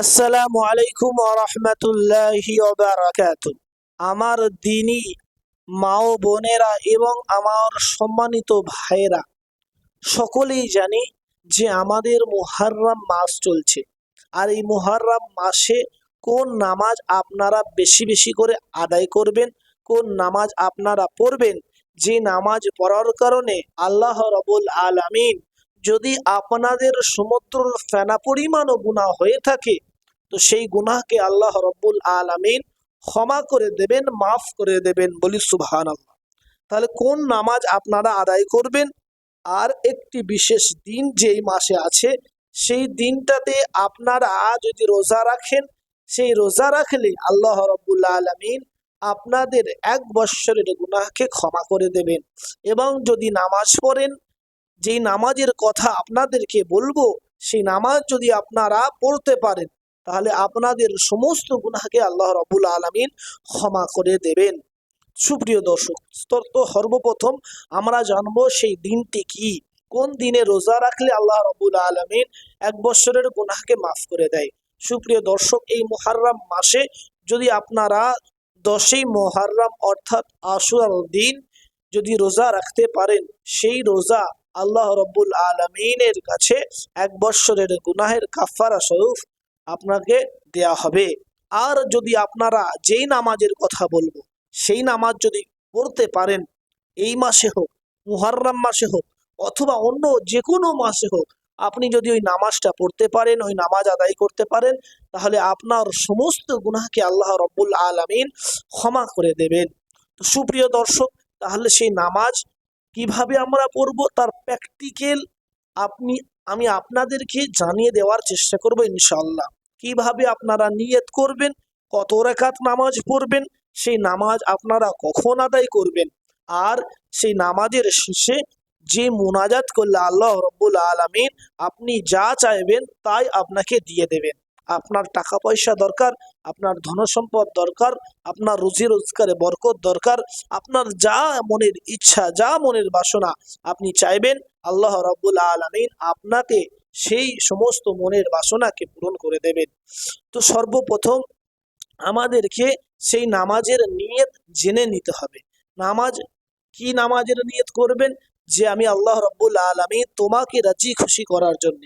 আসসালামু আলাইকুম রহমতুল্লাহি আমার দিনী মা ও বোনেরা এবং আমার সম্মানিত ভাইয়েরা, সকলেই জানি যে আমাদের মুহাররাম মাস চলছে। আর এই মুহাররাম মাসে কোন নামাজ আপনারা বেশি বেশি করে আদায় করবেন, কোন নামাজ আপনারা পড়বেন? যে নামাজ পড়ার কারণে আল্লাহ রবুল আলামিন যদি আপনাদের সমুদ্র ফেনা পরিমাণও গুণা হয়ে থাকে তো সেই গুনাহকে আল্লাহ রব্বুল আলামিন ক্ষমা করে দেবেন, মাফ করে দেবেন বলি সুবহান আল্লাহ তাহলে কোন নামাজ আপনারা আদায় করবেন? আর একটি বিশেষ দিন যেই মাসে আছে, সেই দিনটাতে আপনারা যদি রোজা রাখেন, সেই রোজা রাখলে আল্লাহ রব্বুল আলামিন আপনাদের এক বৎসরের গুনাহকে ক্ষমা করে দেবেন। এবং যদি নামাজ পড়েন, যেই নামাজের কথা আপনাদেরকে বলব, সেই নামাজ যদি আপনারা পড়তে পারেন তাহলে আপনাদের সমস্ত গুনাহকে আল্লাহ রবুল আলমিন ক্ষমা করে দেবেন। সুপ্রিয় দর্শক তো সর্বপ্রথম আমরা জানব সেই দিনটি কি? কোন দিনে রোজা রাখলে আল্লাহ রবুল আলমিন এক বছরের গুনাহকে মাফ করে দেয়? সুপ্রিয় দর্শক, এই মোহাররাম মাসে যদি আপনারা দশই মোহাররাম অর্থাৎ আশুরার দিন যদি রোজা রাখতে পারেন, সেই রোজা আল্লাহ রব্বুল আলমিনের কাছে এক বৎসরের গুনাহের কাফারা স্বরূপ আপনাকে দেয়া হবে। আর যদি আপনারা যেই নামাজের কথা বলব, সেই নামাজ যদি পড়তে পারেন, এই মাসে হোক, মুহাররাম মাসে হোক, অথবা অন্য যে কোনো মাসে হোক, আপনি যদি ওই নামাজটা পড়তে পারেন, ওই নামাজ আদায় করতে পারেন, তাহলে আপনার সমস্ত গুনাহকে আল্লাহ রব্বুল আলমিন ক্ষমা করে দেবেন। তো সুপ্রিয় দর্শক, তাহলে সেই নামাজ কীভাবে আমরা পড়ব, তার প্র্যাকটিক্যাল আপনি, আমি আপনাদেরকে জানিয়ে দেওয়ার চেষ্টা করব ইনশাল্লাহ কীভাবে আপনারা নিয়ত করবেন? কত রেখাত নামাজ পড়বেন? সেই নামাজ আপনারা কখন আদায় করবেন? আর সেই নামাজের শেষে যে মোনাজাত করলে আল্লাহ রব্বুল আলমিন আপনি যা চাইবেন তাই আপনাকে দিয়ে দেবেন। আপনার টাকা পয়সা দরকার, আপনার ধনসম্পদ দরকার, আপনার রুজি রোজগারে বরকত দরকার, আপনার যা মনের ইচ্ছা, যা মনের বাসনা আপনি চাইবেন, আল্লাহ রব্বুল আলমিন আপনাকে সেই সমস্ত মনের বাসনাকে পূরণ করে দেবেন। তো সর্বপ্রথম আমাদেরকে সেই নামাজের নিয়ত জেনে নিতে হবে। নামাজ, কি নামাজের নিয়ত করবেন? যে আমি আল্লাহ রব্বুল আলমী তোমাকে রাজি খুশি করার জন্য,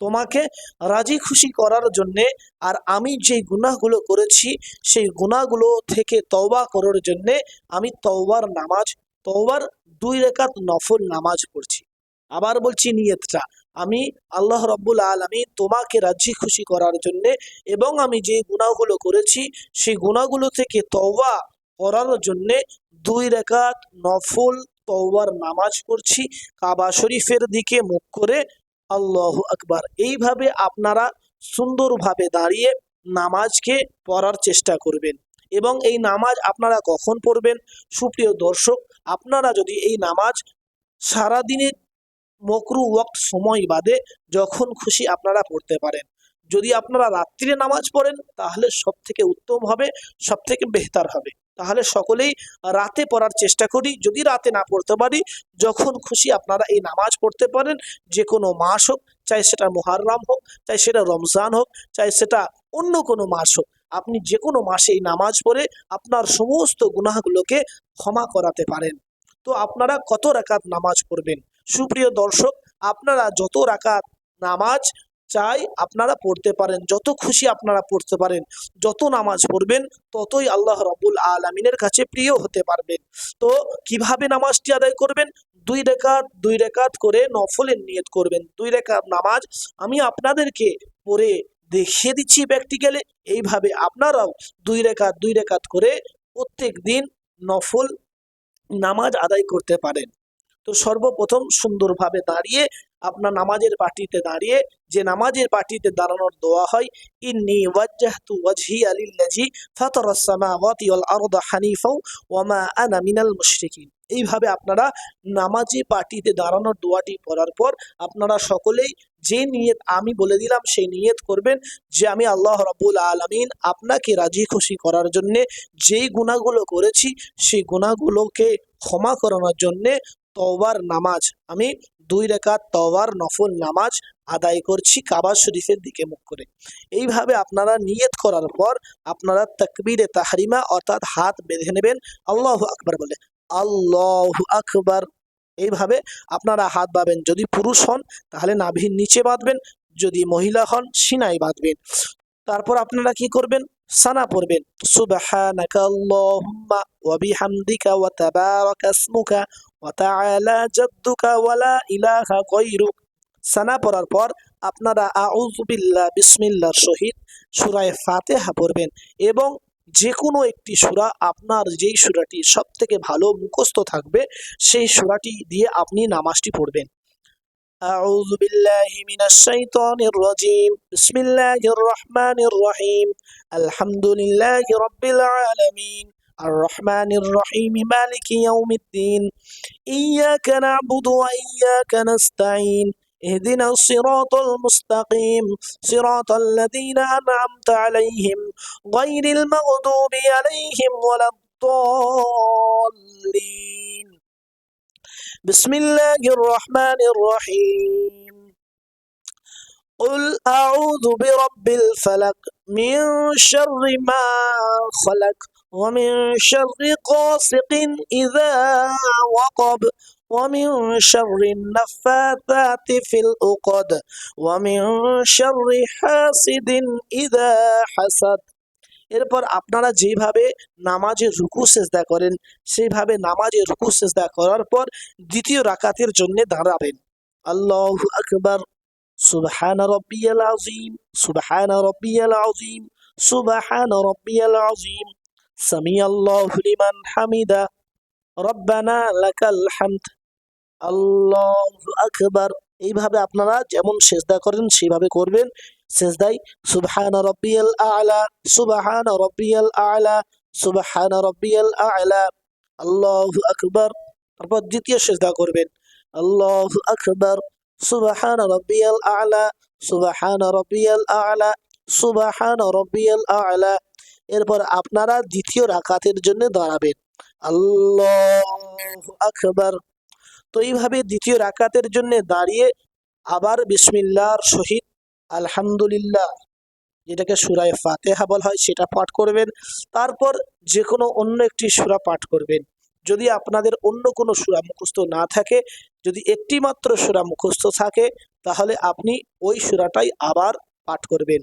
তোমাকে রাজি খুশি করার জন্যে আর আমি যেই গুনাহগুলো করেছি, সেই গুনাহগুলো থেকে তওবা করার জন্যে আমি তওবার নামাজ, তওবার দুই রেখাত নফল নামাজ পড়ছি। আবার বলছি নিয়তটা। আমি আল্লাহ রব্বুল আলমী তোমাকে রাজি খুশি করার জন্যে এবং আমি যে গুণাগুলো করেছি, সেই গুণাগুলো থেকে তওবা করার জন্যে দুই রেখাত নফল তওবার নামাজ পড়ছি, কাবা শরীফের দিকে মুখ করে আল্লাহ আকবার। এইভাবে আপনারা সুন্দরভাবে দাঁড়িয়ে নামাজকে পড়ার চেষ্টা করবেন এবং এই নামাজ আপনারা কখন পড়বেন? সুপ্রিয় দর্শক, আপনারা যদি এই নামাজ সারাদিনের মকরু ওয়াক্ত সময় বাদে যখন খুশি আপনারা পড়তে পারেন। যদি আপনারা রাত্রিরে নামাজ পড়েন, তাহলে সব থেকে উত্তম হবে সব থেকে বেহতার হবে। তাহলে সকলেই রাতে পড়ার চেষ্টা করি। যদি রাতে না পড়তে পারি, যখন খুশি আপনারা এই নামাজ পড়তে পারেন। যে কোনো মাস হোক, চাই সেটা মুহাররাম হোক, চাই সেটা রমজান হোক, চাই সেটা অন্য কোনো মাস হোক, আপনি যে কোনো মাসে এই নামাজ পড়ে আপনার সমস্ত গুনাহগুলোকে ক্ষমা করাতে পারেন। তো আপনারা কত রাকাত নামাজ পড়বেন? সুপ্রিয় দর্শক, আপনারা যত রাকাত নামাজ চাই আপনারা পড়তে পারেন, যত খুশি আপনারা পড়তে পারেন, যত নামাজ পড়বেন, ততই আল্লাহ রবুল আলমিনের কাছে প্রিয় হতে পারবেন। তো কীভাবে নামাজটি আদায় করবেন? দুই রেখাত দুই রেখাত করে নফলের নিয়ত করবেন। দুই রেখাত নামাজ আমি আপনাদেরকে পড়ে দেখিয়ে দিচ্ছি প্র্যাকটিক্যালে এইভাবে আপনারাও দুই রেখাত দুই রেখাত করে প্রত্যেক দিন নফল নামাজ আদায় করতে পারেন। তো সর্বপ্রথম সুন্দরভাবে দাঁড়িয়ে আপনার নামাজের পার্টিতে দাঁড়িয়ে যে নামাজের পার্টিতে দাঁড়ানোর দোয়া হয়, ইন্নি ওয়াজ্জাহতু ওয়াজহি আলিল্লাজি ফাতারাস সামাওয়াতি ওয়াল আরদা হানিফাও ওয়া মা আনা মিনাল মুশরিকিন। এইভাবে আপনারা নামাজি পার্টিতে দাঁড়ানোর দোয়াটি পড়ার পর আপনারা সকলেই যে নিয়ত আমি বলে দিলাম সেই নিয়ত করবেন যে আমি আল্লাহ রাব্বুল আলামিন আপনাকে রাজি খুশি করার জন্যে যেই গুণাগুলো করেছি, সেই গুণাগুলোকে ক্ষমা করানোর জন্যে তওবার নামাজ। আমি দুই রেখাত তওয়ার নফল নামাজ আদায় করছি কাবা শরীফের দিকে মুখ করে। এইভাবে আপনারা নিয়ত করার পর আপনারা তাকবীরে তাহরিমা অর্থাৎ হাত বেঁধে নেবেন। আল্লাহ আকবার বলে, আল্লাহ আকবার। এইভাবে আপনারা হাত বাঁধবেন যদি পুরুষ হন, তাহলে নাভির নিচে বাঁধবেন। যদি মহিলা হন সিনাই বাঁধবেন। তারপর আপনারা কি করবেন? সানা পড়বেন। সুবহানাকা আল্লাহুম্মা ওয়া বিহামদিকা ওয়া তাবারাকা ওয়া তাআলা জাদ্দুকা ওয়া লা ইলাহা গায়রুক সানা পড়ার পর আপনারা আউযু বিল্লাহ বিসমিল্লাহর সহিত সূরা ফাতিহা পড়বেন এবং যে কোনো একটি সূরা আপনার যেই সূরাটি সব থেকে ভালো মুখস্থ থাকবে সেই সূরাটি দিয়ে আপনি নামাজটি পড়বেন أعوذ بالله من الشيطان الرجيم بسم الله الرحمن الرحيم الحمد لله رب العالمين الرحمن الرحيم مالك يوم الدين إياك نعبد وإياك نستعين اهدنا الصراط المستقيم صراط الذين أنعمت عليهم غير المغضوب عليهم ولا الضالين. بسم الله الرحمن الرحيم. قل أعوذ برب الفلق من شر ما خلق. ومن شر غاسق إذا وقب ومن شر النفاثات في العقد ومن شر حاسد إذا حسد এরপর আপনারা যেভাবে নামাজে রুকু সেজদা করেন সেইভাবে নামাজে রুকু সেজদা করার পর দ্বিতীয় রাকাতের জন্য দাঁড়াবেন আল্লাহ আকবার সুবহান রব্বিয়াল আযীম সুবহান রব্বিয়াল আযীম সুবহান রব্বিয়াল আযীম এইভাবে আপনারা যেমন সেজদা করেন সেইভাবে করবেন। সেজদাই সুবহান রব্বিয়াল আ'লা, সুবহান রব্বিয়াল আ'লা, সুবহান রব্বিয়াল আ'লা। আল্লাহু আকবার। তারপর দ্বিতীয় সেজদা করবেন। আল্লাহু আকবার। সুবহান রব্বিয়াল আ'লা, সুবহান রব্বিয়াল আ'লা, সুবহান রব্বিয়াল আ'লা। এরপর আপনারা দ্বিতীয় রাকাতের জন্য দাঁড়াবেন। আল্লাহ আকবার। তো এইভাবে দ্বিতীয় রাকাতের জন্য দাঁড়িয়ে আবার বিসমিল্লাহর সহিত আলহামদুলিল্লাহ, যেটাকে সুরায় ফাতেহা বলা হয়, সেটা পাঠ করবেন। তারপর যে কোনো অন্য একটি সুরা পাঠ করবেন। যদি আপনাদের অন্য কোনো সুরা মুখস্থ না থাকে, যদি একটি মাত্র সুরা মুখস্থ থাকে, তাহলে আপনি ওই সুরাটাই আবার পাঠ করবেন।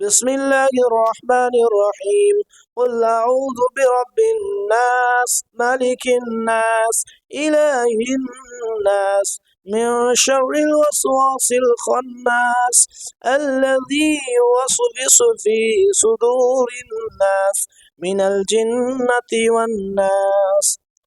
بسم الله الرحمن الرحيم قل أعوذ برب الناس ملك الناس إله الناس من شر الوسواس الخناس الذي يوسوس في صدور الناس মিনাল জিন্নাতি ওয়ান নাস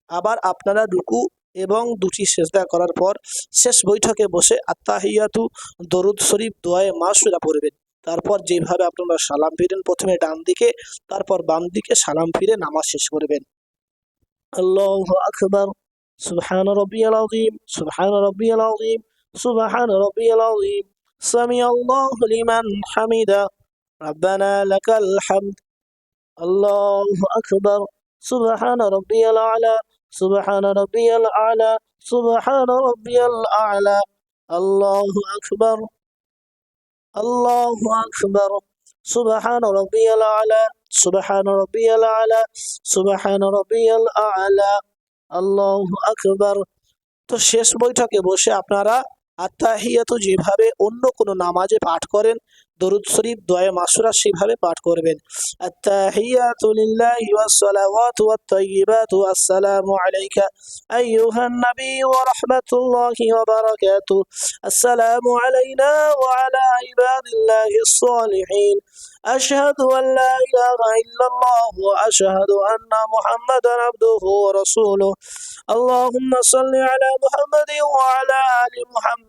আবার আপনারা রুকু এবং দুটি সেজদা করার পর শেষ বৈঠকে বসে আত্মাহিয়াতু দরুদ শরীফ দোয়ায়ে মাসুরা পড়বেন তারপর যেভাবে আপনারা সালাম ফিরেন প্রথমে ডান দিকে তারপর বাম দিকে সালাম ফিরে নামাজ শেষ করবেন আল্লাহ আকবার সুবহান রব্বিয়াল আযীম সুবহান রব্বিয়াল আযীম সুবহান রব্বিয়াল আযীম সামি আল্লাহু লিমান হামিদা ربنا لك الحمد الله أكبر سبحان ربي الأعلى سبحان ربي الأعلى سبحان ربي الأعلى الله أكبر الله أكبر سبحان ربي الأعلى سبحان ربي الأعلى سبحان ربي الأعلى الله أكبر তো শেষ বৈঠকে বসে আপনারা আত্মাহিয়াত যেভাবে অন্য কোনো নামাজে পাঠ করেন দরুদ শরীফ দোয়া মাসুরা সেভাবে পাঠ করবেন التحيات لله والصلوات والطيبات والسلام عليك أيها النبي ورحمة الله وبركاته السلام علينا وعلى عباد الله الصالحين أشهد أن لا إله إلا الله وأشهد أن محمدا عبده ورسوله اللهم صل على محمد وعلى آل محمد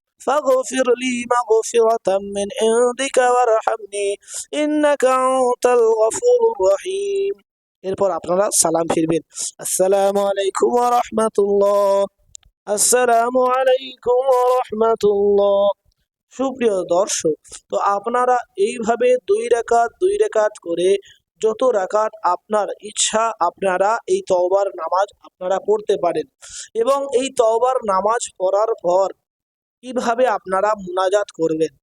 فاغفر لي مغفرة من عندك وارحمني إنك أنت الغفور الرحيم এরপর আপনারা সালাম ফিরবেন আসসালামু আলাইকুম ওয়া রাহমাতুল্লাহ আসসালামু আলাইকুম ওয়া রাহমাতুল্লাহ সুপ্রিয় দর্শক তো আপনারা এইভাবে দুই রাকাত দুই রাকাত করে যত রাকাত আপনার ইচ্ছা আপনারা এই তওবার নামাজ আপনারা পড়তে পারেন এবং এই তওবার নামাজ পড়ার পর কীভাবে আপনারা মুনাজাত করবেন?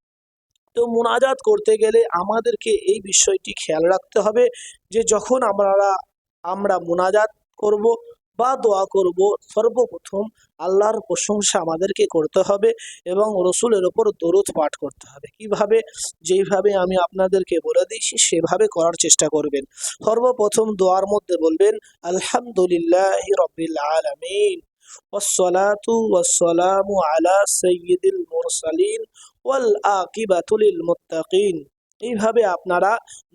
তো মুনাজাত করতে গেলে আমাদেরকে এই বিষয়টি খেয়াল রাখতে হবে যে যখন আমরা আমরা মুনাজাত করব বা দোয়া করব, সর্বপ্রথম আল্লাহর প্রশংসা আমাদেরকে করতে হবে এবং রসুলের ওপর দরুদ পাঠ করতে হবে। কীভাবে? যেইভাবে আমি আপনাদেরকে বলে দিয়েছি, সেভাবে করার চেষ্টা করবেন। সর্বপ্রথম দোয়ার মধ্যে বলবেন, আলহামদুলিল্লাহ রবিল আলমিন। والصلاة والسلام على سيد المرسلين والعاقبة للمتقين এইভাবে আপনারা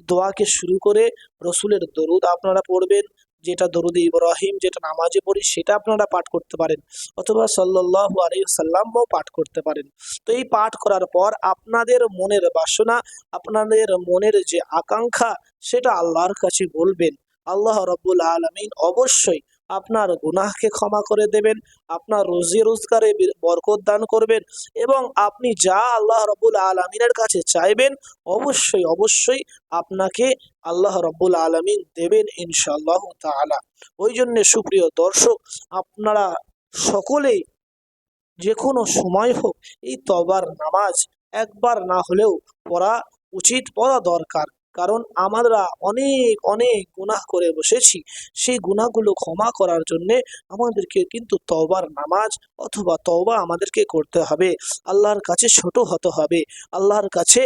দোয়াকে শুরু করে রসুলের দরুদ আপনারা পড়বেন যেটা দরুদ ইব্রাহিম যেটা নামাজে পড়ি সেটা আপনারা পাঠ করতে পারেন অথবা সাল্লাল্লাহু আলাইহি সাল্লামও পাঠ করতে পারেন তো এই পাঠ করার পর আপনাদের মনের বাসনা আপনাদের মনের যে আকাঙ্ক্ষা সেটা আল্লাহর কাছে বলবেন আল্লাহ রব্বুল আলমিন অবশ্যই আপনার গুনাহকে ক্ষমা করে দেবেন, আপনার রোজি রোজগারে বরকত দান করবেন এবং আপনি যা আল্লাহ রব্বুল আলমিনের কাছে চাইবেন, অবশ্যই অবশ্যই আপনাকে আল্লাহ রব্বুল আলমিন দেবেন ইনশাআল্লাহ তাআলা। ওই জন্যে সুপ্রিয় দর্শক, আপনারা সকলেই যে কোনো সময় হোক এই তবার নামাজ একবার না হলেও পড়া উচিত, পড়া দরকার। কারণ আমরা অনেক অনেক গুনাহ করে বসেছি। সেই গুনাহগুলো ক্ষমা করার জন্যে আমাদেরকে কিন্তু তওবার নামাজ অথবা তওবা আমাদেরকে করতে হবে। আল্লাহর কাছে ছোট হতে হবে। আল্লাহর কাছে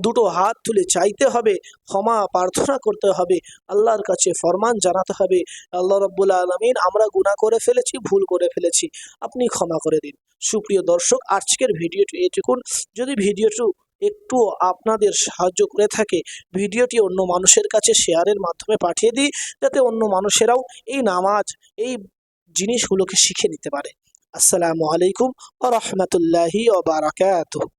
দুটো হাত তুলে চাইতে হবে। ক্ষমা, প্রার্থনা করতে হবে। আল্লাহর কাছে ফরমান জানাতে হবে। আল্লাহ রব্বুল আলমিন, আমরা গুনাহ করে ফেলেছি, ভুল করে ফেলেছি। আপনি ক্ষমা করে দিন। সুপ্রিয় দর্শক, আজকের ভিডিওটি এটুকুন। যদি ভিডিওটি একটু আপনাদের সাহায্য করে থাকে। ভিডিওটি অন্য মানুষের কাছে শেয়ারের মাধ্যমে পাঠিয়ে দিই, যাতে অন্য মানুষেরাও এই নামাজ, এই জিনিসগুলোকে শিখে নিতে পারে। আসসালামু আলাইকুম ও রহমতুল্লাহি ও বারাকাতুহু।